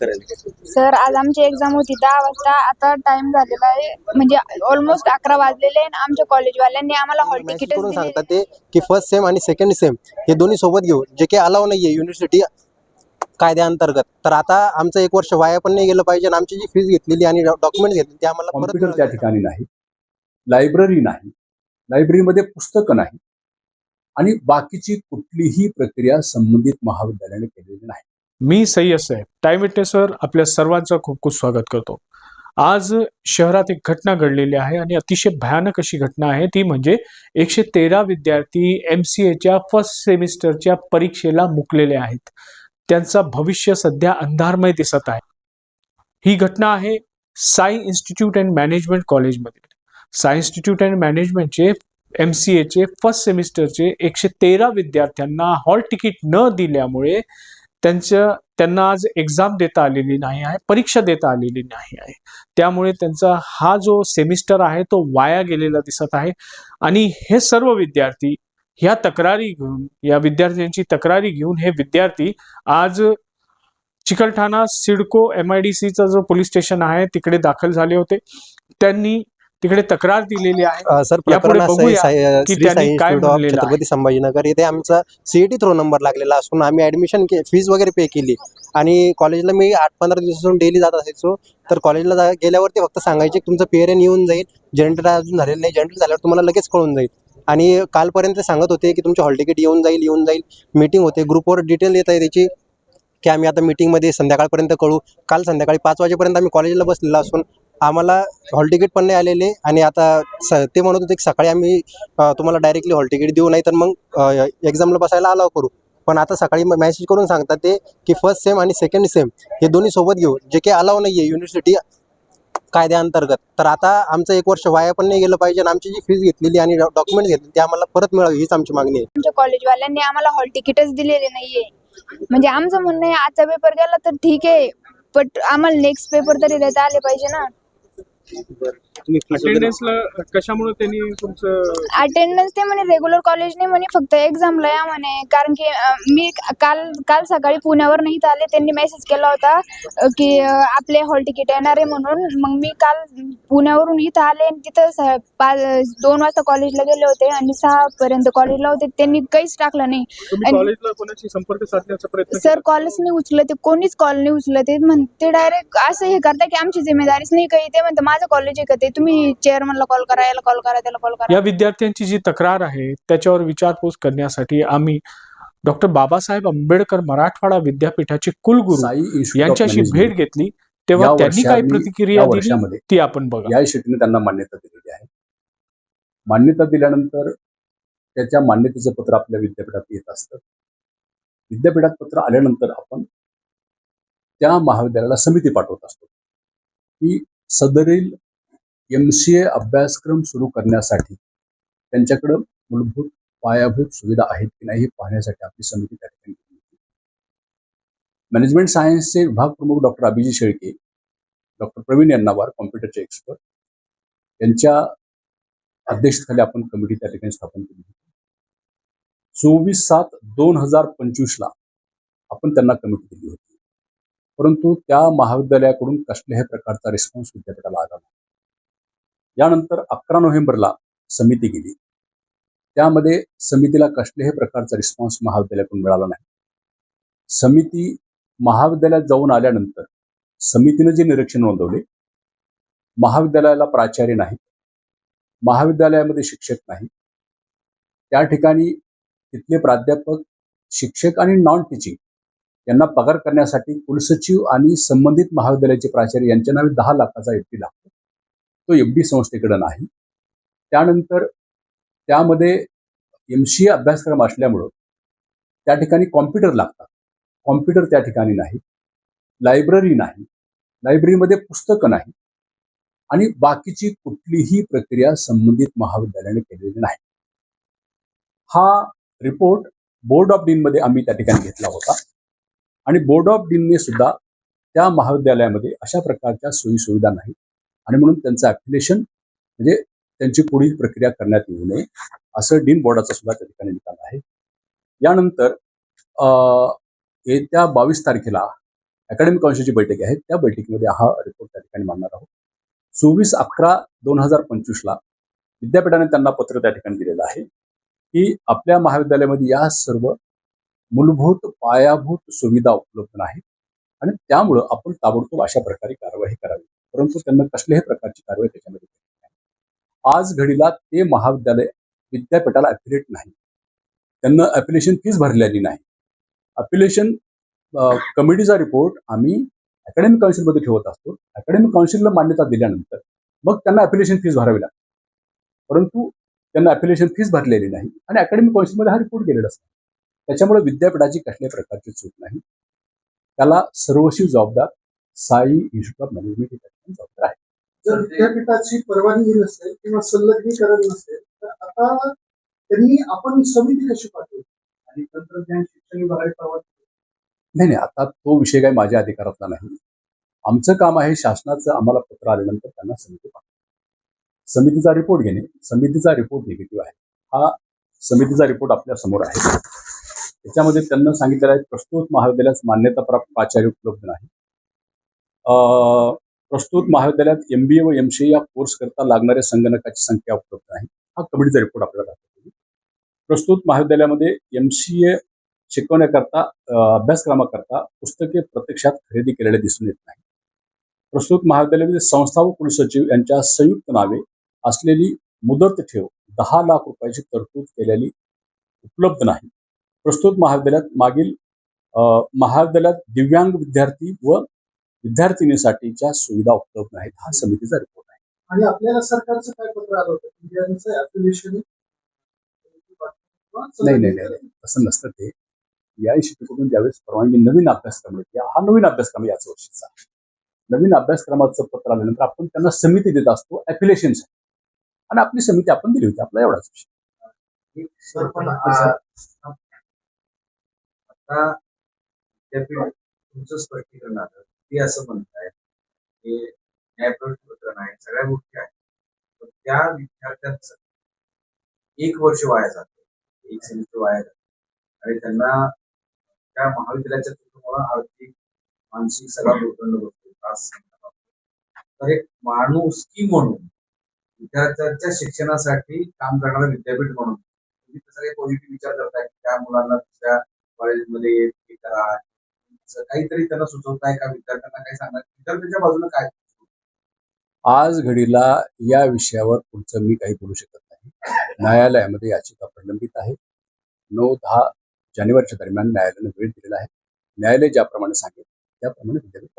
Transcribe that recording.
करेल. सर आज आमची एक्झाम होती दहा वाजता. आता टाइम झालेला आहे. म्हणजे ऑलमोस्ट अकरा वाजलेले आहे आणि आमच्या कॉलेजवाल्यांनी आम्हाला हॉल तिकीटच करून दिले सांगतात ते की फर्स्ट सेम आणि सेकंड सेम हे दोन्ही सोबत घेऊ जे काही अलाव नाहीये युनिव्हर्सिटी कायद्याअंतर्गत. तर आता आमचं एक वर्ष वाया पण नाही गेलं पाहिजे आणि आमची जी फीस घेतलेली आणि डॉक्युमेंट घेतली ते आम्हाला परत कॉम्प्युटर त्या ठिकाणी नाही. लायब्ररी नाही. लायब्ररीमध्ये पुस्तकं नाही. आणि बाकीची कुठलीही प्रक्रिया संबंधित महाविद्यालयाने केलेली नाही. मी सय्यद साहेब टाइम सर आपल्या सर्वांचं खूप खूप स्वागत करतो. आज शहरात एक घटना घडलेली आहे आणि अतिशय भयानक अशी घटना आहे. ती म्हणजे एकशे तेरा विद्यार्थी एम सी एच्या फर्स्ट सेमिस्टरच्या परीक्षेला मुकलेले आहेत. त्यांचा भविष्य सध्या अंधारमय दिसत आहे. ही घटना आहे साई इन्स्टिट्यूट अँड मॅनेजमेंट कॉलेजमधील साई इन्स्टिट्यूट अँड मॅनेजमेंटचे एम सी एचे फर्स्ट सेमिस्टरचे एकशे तेरा विद्यार्थ्यांना हॉल तिकीट न दिल्यामुळे त्यांच्या त्यांना आज एक्झाम देता आलेली नाही आहे परीक्षा देता आलेली नाही आहे. त्यामुळे त्यांचा हा जो सेमिस्टर आहे तो वाया गेलेला दिसत आहे. आणि हे सर्व विद्यार्थी ह्या तक्रारी घेऊन या विद्यार्थ्यांची तक्रारी घेऊन हे विद्यार्थी आज Chikalthana CIDCO M I D सीचा जो पोलीस स्टेशन आहे तिकडे दाखल झाले होते. त्यांनी तिकडे तक्रार दिलेली आहे. सर. छत्रपती संभाजीनगर इथे आमचा सीईटी थ्रो नंबर लागलेला असून आम्ही ऍडमिशन फीज वगैरे पे केली. आणि कॉलेजला मी आठ पंधरा दिवसापासून डेली जात असायचो. तर कॉलेजला गेल्यावरती फक्त सांगायचे तुमचं पेअर येऊन जाईल. जनरेटर अजून झालेलं नाही. जनरेटर झाल्यावर तुम्हाला लगेच कळून जाईल. आणि कालपर्यंत सांगत होते की तुमचे हॉल तिकीट येऊन जाईल येऊन जाईल. मीटिंग होते. ग्रुपवर डिटेल येत आहे त्याची. की आम्ही आता मीटिंगमध्ये संध्याकाळपर्यंत कळू. काल संध्याकाळी पाच वाजेपर्यंत आम्ही कॉलेजला बसलेलो असून आम्हाला हॉल तिकीट पण नाही आलेले आणि आता स ते म्हणत होते की सकाळी आम्ही तुम्हाला डायरेक्टली हॉल तिकीट देऊ नाही तर मग एक्झामला बसायला अलाव करू. पण आता सकाळी मेसेज करून सांगतात ते की फर्स्ट सेम आणि सेकंड सेम हे दोन्ही सोबत घेऊ जे काही अलाव नाही आहे युनिव्हर्सिटी कायद्याअंतर्गत तर आता आमचं एक वर्ष वाया पण नाही गेलं पाहिजे आणि आमची जी फीस घेतलेली आणि डॉक्युमेंट घेतली ते आम्हाला परत मिळावी हीच आमची मागणी आहे. आमच्या कॉलेजवाल्यांनी आम्हाला हॉल तिकीटच दिलेले नाहीये. म्हणजे आमचं म्हणणं आहे आजचा पेपर गेला तर ठीक आहे पण आम्हाला नेक्स्ट पेपर तरी देता आले पाहिजे ना. Obrigado. अटेंडन्सला कशामुळे त्यांनी तुमचं अटेंडन्स ते म्हणे रेग्युलर कॉलेज नाही म्हणे फक्त एक्झामला या म्हणे. कारण की अं, मी काल काल सकाळी पुण्यावर नाही आले त्यांनी मेसेज केला होता अं, की अं, आपले हॉल तिकीट येणार आहे म्हणून. मग मी काल पुण्यावरून इथं आले आणि तिथं स- पाच दोन वाजता कॉलेजला गेले होते आणि सहा पर्यंत कॉलेजला होते. त्यांनी काहीच टाकलं नाही. तुम्ही आणि- कॉलेजला कोणाशी संपर्क साधण्याचा प्रयत्न सर कॉलच नाही उचलत ते कोणीच कॉल नाही उचलत ते म्हणते डायरेक्ट असं हे करता की आमची जिम्मेदारीच नाही काही. ते म्हणतं माझं कॉलेज आहे का ते? तुम्ही चेअरमनला कॉल करा याला कॉल करा त्याला कॉल करा. या विद्यार्थ्यांची जी तक्रार आहे त्याच्यावर विचारपूस करण्यासाठी आम्ही डॉक्टर बाबासाहेब आंबेडकर मराठवाडा विद्यापीठाचे कुलगुरू यांच्याशी भेट घेतली तेव्हा त्यांनी काय प्रतिक्रिया दिली ती आपण बघा. या शेतीने त्यांना मान्यता दिलेली आहे. मान्यता दिल्यानंतर त्याच्या मान्यतेचं पत्र आपल्या विद्यापीठात येत असतं. विद्यापीठात पत्र आल्यानंतर आपण त्या महाविद्यालयाला समिती पाठवत असतो की सदरील एम सी ए अभ्यासक्रम सुरू करण्यासाठी त्यांच्याकडं मूलभूत पायाभूत सुविधा आहेत की नाही हे पाहण्यासाठी आपली समिती त्या ठिकाणी मॅनेजमेंट सायन्सचे विभाग प्रमुख डॉक्टर अभिजित शेळके डॉक्टर प्रवीण यन्नावार कॉम्प्युटरचे एक्सपर्ट यांच्या अध्यक्षतेखाली आपण कमिटी त्या ठिकाणी स्थापन केली होती. चोवीस सात दोन हजार पंचवीसला आपण त्यांना कमिटी दिली होती. परंतु त्या महाविद्यालयाकडून कसल्याही प्रकारचा रिस्पॉन्स विद्यापीठाला आला यानंतर अकरा नोव्हेंबरला समिती गेली. त्यामध्ये समितीला कसल्याही प्रकारचा रिस्पॉन्स महाविद्यालयाकडून मिळाला नाही. समिती महाविद्यालयात जाऊन आल्यानंतर समितीनं जे निरीक्षण नोंदवले महाविद्यालयाला प्राचार्य नाहीत महाविद्यालयामध्ये शिक्षक नाही त्या ठिकाणी तिथले प्राध्यापक शिक्षक आणि नॉन टीचिंग यांना पगार करण्यासाठी कुलसचिव आणि संबंधित महाविद्यालयाचे प्राचार्य यांच्या नावे दहा लाखाचा एफ डी तो एफ डी संस्थेकडे नाही. त्यानंतर त्यामध्ये एम सी ए अभ्यासक्रम असल्यामुळं त्या ठिकाणी कॉम्प्युटर लागतात. कॉम्प्युटर त्या ठिकाणी नाही. लायब्ररी नाही. लायब्ररीमध्ये पुस्तकं नाही. आणि बाकीची कुठलीही प्रक्रिया संबंधित महाविद्यालयाने केलेली नाही. हा रिपोर्ट बोर्ड ऑफ डीनमध्ये आम्ही त्या ठिकाणी घेतला होता. आणि बोर्ड ऑफ डीनने सुद्धा त्या महाविद्यालयामध्ये अशा प्रकारच्या सोयीसुविधा नाहीत. नाही आणि म्हणून त्यांचं ॲप्लिकेशन म्हणजे त्यांची पुढील प्रक्रिया करण्यात येऊ नये असं डीन बोर्डाचा सुद्धा त्या ठिकाणी निकाल आहे. यानंतर अं, येत्या बावीस तारखेला अकॅडमिक काउन्सिलची बैठक आहे. त्या बैठकीमध्ये हा रिपोर्ट त्या ठिकाणी मांडणार आहोत. चोवीस अकरा दोन हजार पंचवीसला विद्यापीठाने त्यांना पत्र त्या ठिकाणी दिलेलं आहे की आपल्या महाविद्यालयामध्ये या सर्व मूलभूत पायाभूत सुविधा उपलब्ध नाहीत आणि त्यामुळं आपण ताबडतोब अशा प्रकारे कारवाई करावी. परंतु त्यांना कसल्याही प्रकारची कारवाई त्याच्यामध्ये केली नाही. आज घडीला ते महाविद्यालय विद्यापीठाला अफिलेट नाही. त्यांना अपिलेशन फीज भरलेली नाही. अपिलेशन कमिटीचा रिपोर्ट आम्ही अकॅडमिक काउन्सिलमध्ये ठेवत असतो. अकॅडमिक काउन्सिलला मान्यता दिल्यानंतर मग त्यांना अपिलेशन फीज भरावी लागते. परंतु त्यांना अपिलेशन फीज भरलेली नाही आणि अकॅडमिक काउन्सिलमध्ये हा रिपोर्ट गेलेला असतो त्याच्यामुळे विद्यापीठाची कसल्याही प्रकारची चूक नाही. त्याला सर्वस्वी जबाबदार साई इन्स्टिट्यूट ऑफ मॅनेजमेंट ही त्याच्यामध्ये जबाबदार आहे. जर विद्यापीठाची परवानगी नसेल किंवा संलग्नीकरण नसेल तर आता त्यांनी आपण समिती कशी पाठवू आणि तंत्रज्ञान शिक्षण विभागाची परवानगी? नाही नाही आता तो विषय काही माझ्या अधिकारातला नाही. आमचं काम आहे शासनाचं आम्हाला पत्र आल्यानंतर त्यांना समिती पाठवणे समितीचा रिपोर्ट घेणे. समितीचा रिपोर्ट निगेटिव्ह आहे. हा समितीचा रिपोर्ट आपल्यासमोर आहे. त्याच्यामध्ये त्यांना सांगितलेलं आहे प्रस्तुत महाविद्यालयात मान्यताप्राप्त प्राचार्य उपलब्ध नाही. प्रस्तुत महाविद्यालयात एम बी ए व एम सी ए या कोर्स करता लागणाऱ्या संगणकाची संख्या उपलब्ध नाही हा कमिटीचा रिपोर्ट आपल्याला दाखवतो प्रस्तुत महाविद्यालयामध्ये एम सी ए शिकवण्याकरता अभ्यासक्रमाकरता पुस्तके प्रत्यक्षात खरेदी केलेले दिसून येत नाही. प्रस्तुत महाविद्यालयामध्ये संस्था व कुलसचिव यांच्या संयुक्त नावे असलेली मुदत ठेव दहा लाख रुपयाची तरतूद केलेली उपलब्ध नाही. प्रस्तुत महाविद्यालयात मागील महाविद्यालयात दिव्यांग विद्यार्थी व विद्यार्थिनीसाठीच्या सुविधा उपलब्ध नाहीत हा समितीचा रिपोर्ट आहे. आणि आपल्याला सरकारचं काय पत्र आलं होतं? नाही नाही नाही नाही. तसं नसतं ते. या इन्स्टिट्यूटकडून ज्यावेळेस परवानगी नवीन अभ्यासक्रम येते हा नवीन अभ्यासक्रम याच वर्षीचा. नवीन अभ्यासक्रमाचं पत्र आल्यानंतर आपण त्यांना समिती देत असतो ॲफिलेशन आणि आपली समिती आपण दिली होती आपला एवढाच विषय. विद्यापीठ तुमचं स्पष्टीकरण आलं. ते असं म्हणताय की न्यायप्रविष्ट आहे सगळ्या गोष्टी आहेत. पण त्या विद्यार्थ्यांचं एक वर्ष वाया जातं. एक सेमिस्टर वाया जातं. आणि त्यांना त्या महाविद्यालयाच्या चुकीमुळे आर्थिक मानसिक सगळा भूखंड बसतो त्रास तर एक माणुसकी म्हणून विद्यार्थ्यांच्या शिक्षणासाठी काम करणारं विद्यापीठ म्हणून तुम्ही तसा काही पॉझिटिव्ह विचार करताय की त्या मुलांना दुसऱ्या कॉलेजमध्ये हे करा काहीतरी त्यांना सुचवताय का? विद्यार्थ्यांना काय सांगणार? विद्यार्थ्यांच्या बाजूला काय? आज घडीला या विषयावर पुढचं मी काही बोलू शकत नाही. न्यायालयामध्ये याचिका प्रलंबित आहे. नऊ दहा जानेवारीच्या दरम्यान न्यायालयानं वेळ दिलेला आहे. न्यायालय ज्याप्रमाणे सांगेल त्याप्रमाणे विद्यापीठ